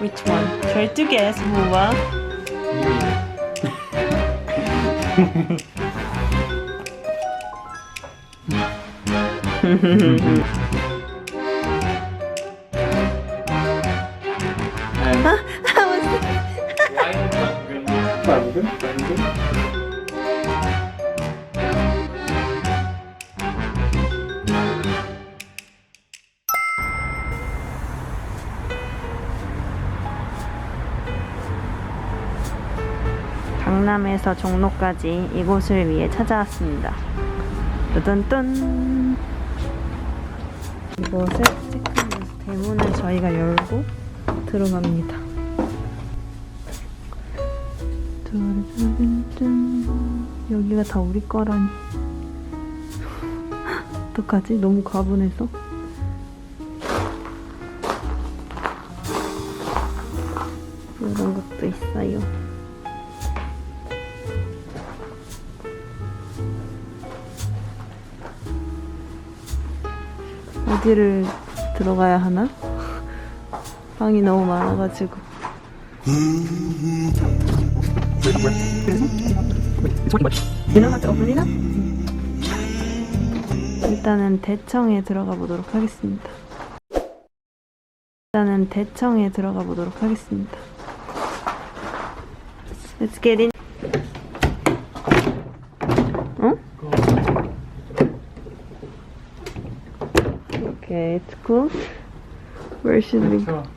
Which one? Try to guess, 뭐야? And 당근, 당근. 강남에서 종로까지 이곳을 위해 찾아왔습니다. 뚜둔뚠 이곳을 체크하면서 대문을 저희가 열고 들어갑니다. 뚜루뚜룬뚠 여기가 다 우리 거라니 어떡하지? 너무 과분해서 어디를 들어가야 하나? 방이 너무 많아가지고. 일단은 대청에 들어가 보도록 하겠습니다. 일단은 대청에 들어가 보도록 하겠습니다. Let's get in. Okay, it's cool. Where should we go?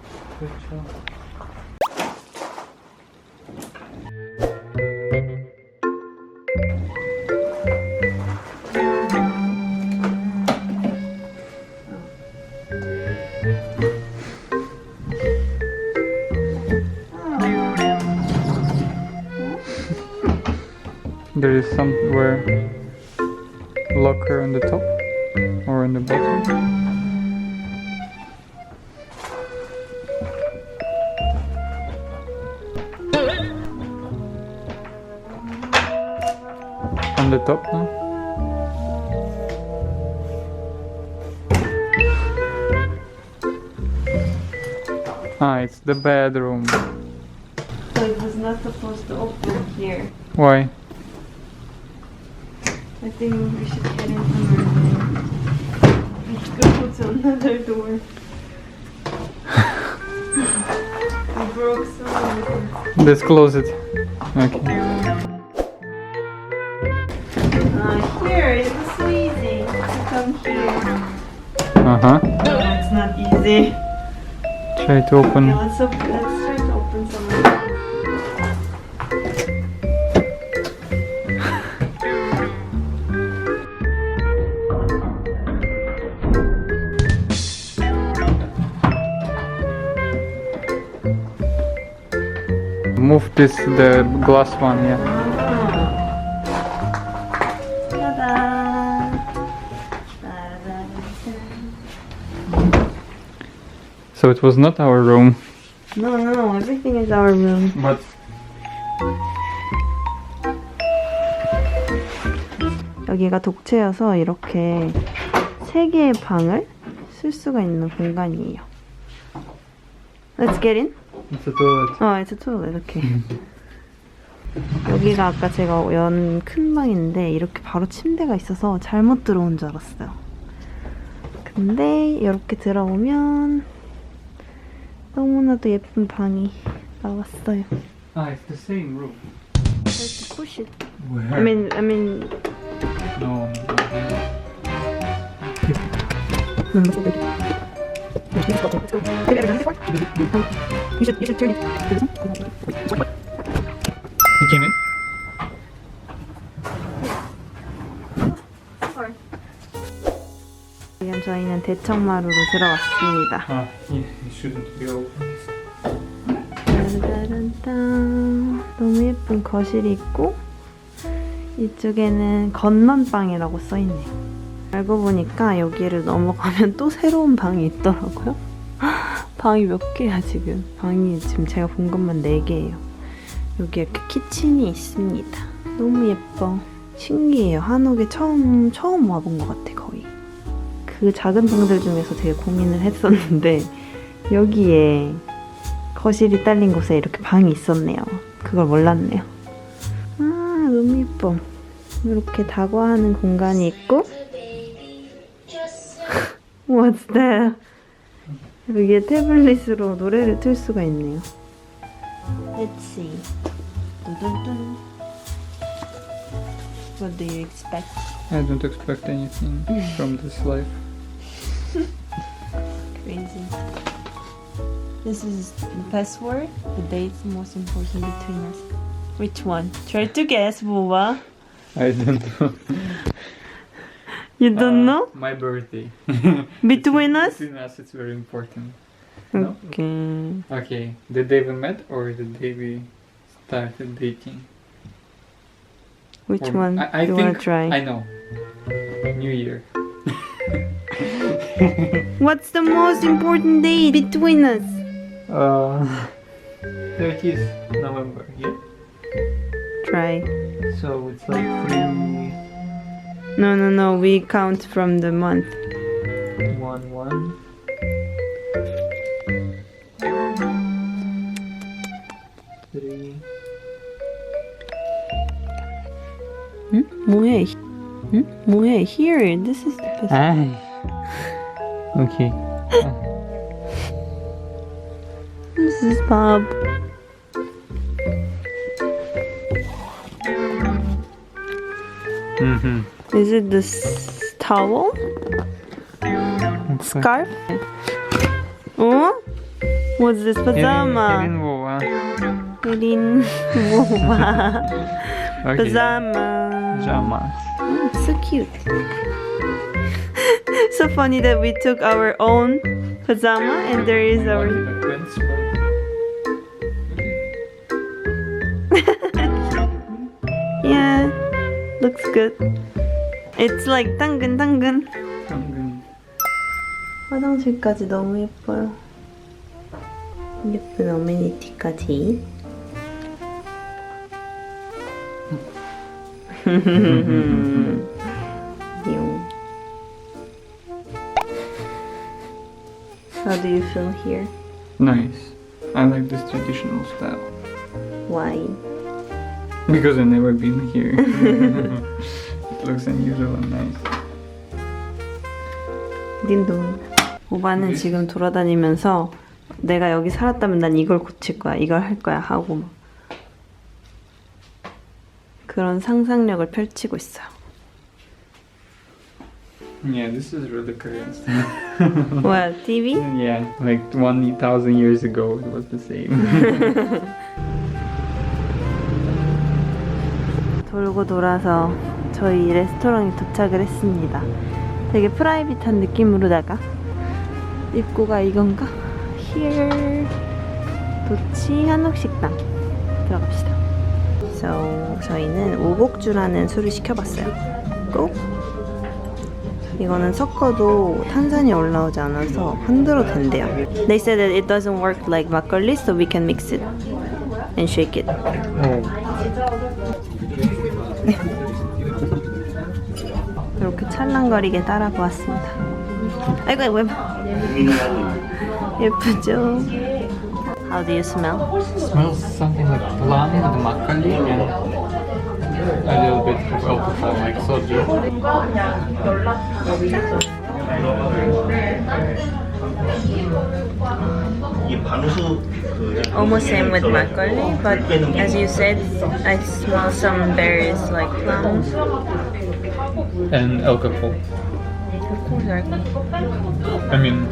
There is somewhere locker on the top or on the bottom. Ah, it's the bedroom. So it was not supposed to open here. Why? I think we should get in somewhere. Let's go to another door. we broke so. Let's close it. Okay. Uh, here, it was so easy to come here. Uh huh. No, it's not easy. Try to open. Okay, let's, op- let's try to open some. Move this the glass one, yeah. So it was not our room, No, no, everything is our room. but 여기가 독채여서 이렇게 세 개의 방을 쓸 수가 있는 공간이에요. Let's get in. it's a toilet. 어, it's a toilet. 이렇게. 여기가 아까 제가 연 큰 방인데 이렇게 바로 침대가 있어서 잘못 들어온 줄 알았어요. 근데 이렇게 들어오면 너무나도 예쁜 방이 나왔어요. Ah, it's the same room. Let's push it. Where? I mean, I mean, no. You should, you should turn it. 대청마루로 들어왔습니다. Shouldn't be open. 따라란딴. 너무 예쁜 거실이 있고 이쪽에는 건넌방이라고 써있네요. 알고 보니까 여기를 넘어가면 또 새로운 방이 있더라고요. 방이 몇 개야 지금? 방이 지금 제가 본 것만 4개예요. 여기 이렇게 키친이 있습니다. 너무 예뻐. 신기해요. 한옥에 처음 처음 와본 것 같아 거의. 그 작은 방들 중에서 되게 고민을 했었는데 여기에 거실이 딸린 곳에 이렇게 방이 있었네요. 그걸 몰랐네요. 아 너무 예뻐. 이렇게 다과하는 공간이 있고 What's that? 여기에 태블릿으로 노래를 틀 수가 있네요. Let's see. 두둔둔. What do you expect? I don't expect anything from this life. Crazy. This is the password. The date's most important between us. Which one? Try to guess, Boba. I don't know. You don't uh, know? My birthday. Between us? Between us, it's very important. No? Okay. Okay, the day we met or the day we started dating? Which Or- one I, I you wanna try? I know. New Year. What's the most important date between us? Uh, 30th November. Yeah. Try. So it's like three, No, no, no. We count from the month. one, one. Three. 응? 뭐해? 응? 뭐해? Here. This is the best. Okay. This is Bob. Mm-hmm. Is it the s- towel? Scarf? Oh? What's this pajama? Erin Woa. Erin Woa. Okay. Pajama. Pajamas. Oh, it's so cute so funny that we took our own pajama and there is We our. wanted a twins, but- Yeah, looks good. It's like 당근 당근. 당근. 화장실까지 너무 예뻐요. 예쁜 어메니티까지. How do you feel here? Nice. I like this traditional style. Why? Because I've never been here. it looks unusual and nice. 딘동. 오바는 지금 돌아다니면서 내가 여기 살았다면 난 이걸 고칠 거야, 이걸 할 거야 하고 막 그런 상상력을 펼치고 있어요. Yeah, this is really Korean style. 뭐야, TV? yeah, like 1,000 years ago it was the same. 돌고 돌아서 저희 레스토랑에 도착을 했습니다. 되게 프라이빗한 느낌으로다가 입구가 이건가? Here 도치 한옥식당 들어갑시다. So 저희는 오곡주라는 술을 시켜봤어요. 꼭 이거는 섞어도 탄산이 올라오지 않아서 흔들어도 된대요. They said that it doesn't work like 막걸리, so we can mix it and shake it. 이렇게 찰랑거리게 따라 보았습니다. 아이고 아이고 예쁘죠? How do you smell? smells something like plum with makgeolli and a little bit of for my surgery. Almost same with macaroni, but as you said, I smell some berries like plums. And alcohol. Of course, alcohol. I mean,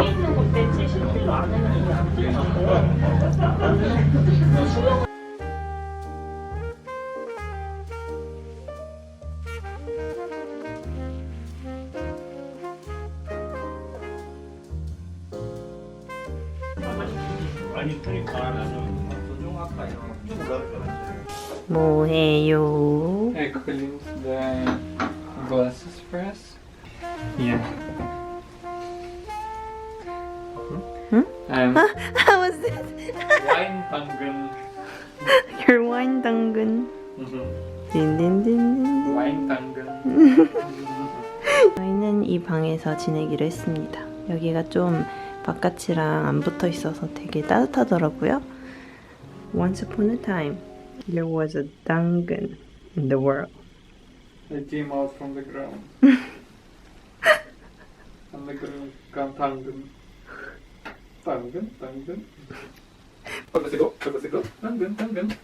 뭐해요? I cleaned the glasses for us. Yeah. Hmm? Um, How was this? wine tangen. Your wine 당근. Mhm. 딘딘딘딘. Wine tangen. 저희는 이 방에서 지내기로 했습니다. 여기가 좀 바깥이랑 안 붙어 있어서 되게 따뜻하더라고요. Once upon a time, there was a 당근 in the world. They came out from the ground. and the girl got tangen. Tangen, tangen. Pagkasigo, pagkasigo, tangen, tangen.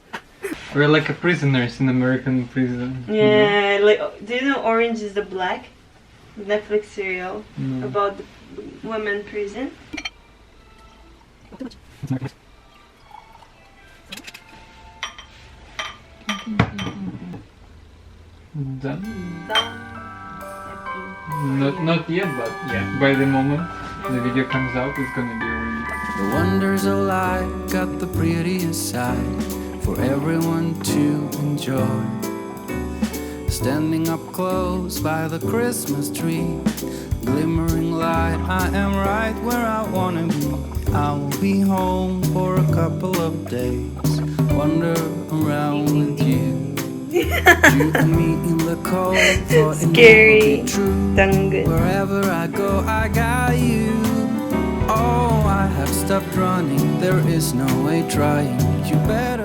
We're like a prisoners in American prison. Yeah, like do you know Orange is the Black? Netflix serial No. about the women prison. Done? Not, not yet, but yeah. By the moment the video comes out, it's gonna be released. The wonders of life got the prettiest side for everyone to enjoy. Standing up close by the Christmas tree, glimmering light, I am right where I wanna be. I will be home for a couple of days, wander around with you. you and me in the cold, for Scary. true. Wherever I go, I got you. Oh, I have stopped running. There is no way trying. You better